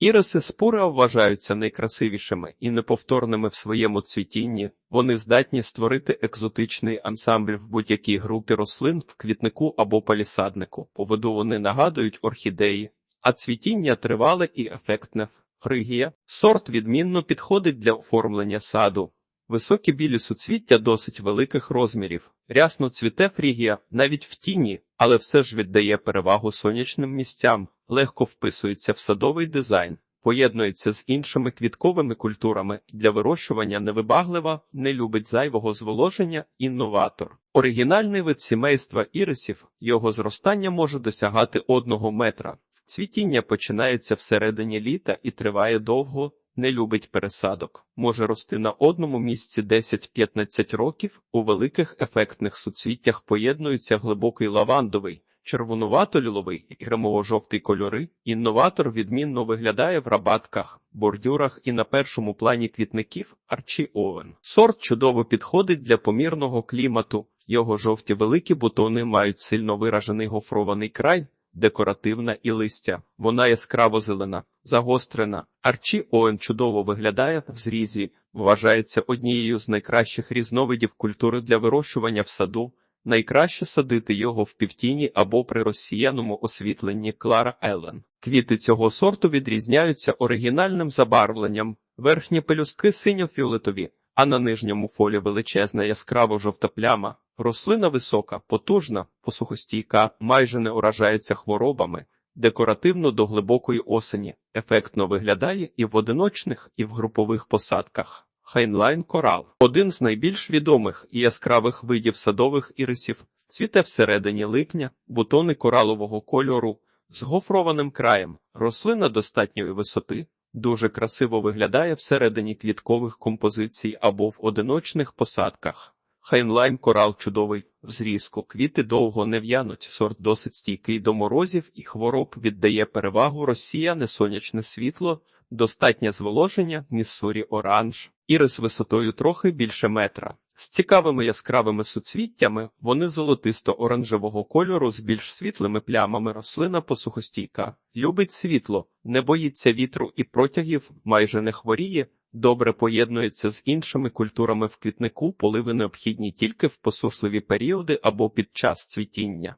Іриси спура вважаються найкрасивішими і неповторними в своєму цвітінні. Вони здатні створити екзотичний ансамбль в будь-якій групі рослин в квітнику або палісаднику. По виду вони нагадують орхідеї, а цвітіння тривале і ефектне. Фригія. Сорт відмінно підходить для оформлення саду. Високі білі суцвіття досить великих розмірів. Рясно цвіте фрігія навіть в тіні, але все ж віддає перевагу сонячним місцям, легко вписується в садовий дизайн, поєднується з іншими квітковими культурами для вирощування невибаглива, не любить зайвого зволоження, інноватор. Оригінальний вид сімейства ірисів, його зростання може досягати одного метра. Цвітіння починається всередині літа і триває довго, не любить пересадок, може рости на одному місці 10-15 років. У великих ефектних суцвіттях поєднуються глибокий лавандовий, червонувато-ліловий і кремово-жовтий кольори. Інноватор відмінно виглядає в рабатках, бордюрах і на першому плані квітників Арчі Овен. Сорт чудово підходить для помірного клімату. Його жовті великі бутони мають сильно виражений гофрований край декоративна і листя. Вона яскраво зелена, загострена. Арчі Оен чудово виглядає в зрізі, вважається однією з найкращих різновидів культури для вирощування в саду. Найкраще садити його в півтіні або при розсіяному освітленні Клара Еллен. Квіти цього сорту відрізняються оригінальним забарвленням, верхні пелюстки синьо-фіолетові, а на нижньому фолі величезна яскраво жовта пляма. Рослина висока, потужна, посухостійка, майже не уражається хворобами, декоративно до глибокої осені, ефектно виглядає і в одиночних, і в групових посадках. Хайнлайн корал один з найбільш відомих і яскравих видів садових ірисів, цвіте всередині липня, бутони коралового кольору з гофрованим краєм, рослина достатньої висоти, дуже красиво виглядає всередині квіткових композицій або в одиночних посадках. Хайнлайн корал чудовий, в зрізку, квіти довго не в'януть, сорт досить стійкий до морозів і хвороб віддає перевагу. Розсіяне сонячне світло, достатнє зволоження, міссурі оранж, ірис висотою трохи більше метра. З цікавими яскравими суцвіттями вони золотисто-оранжевого кольору з більш світлими плямами. Рослина посухостійка, любить світло, не боїться вітру і протягів, майже не хворіє, добре поєднується з іншими культурами в квітнику, поливи необхідні тільки в посушливі періоди або під час цвітіння.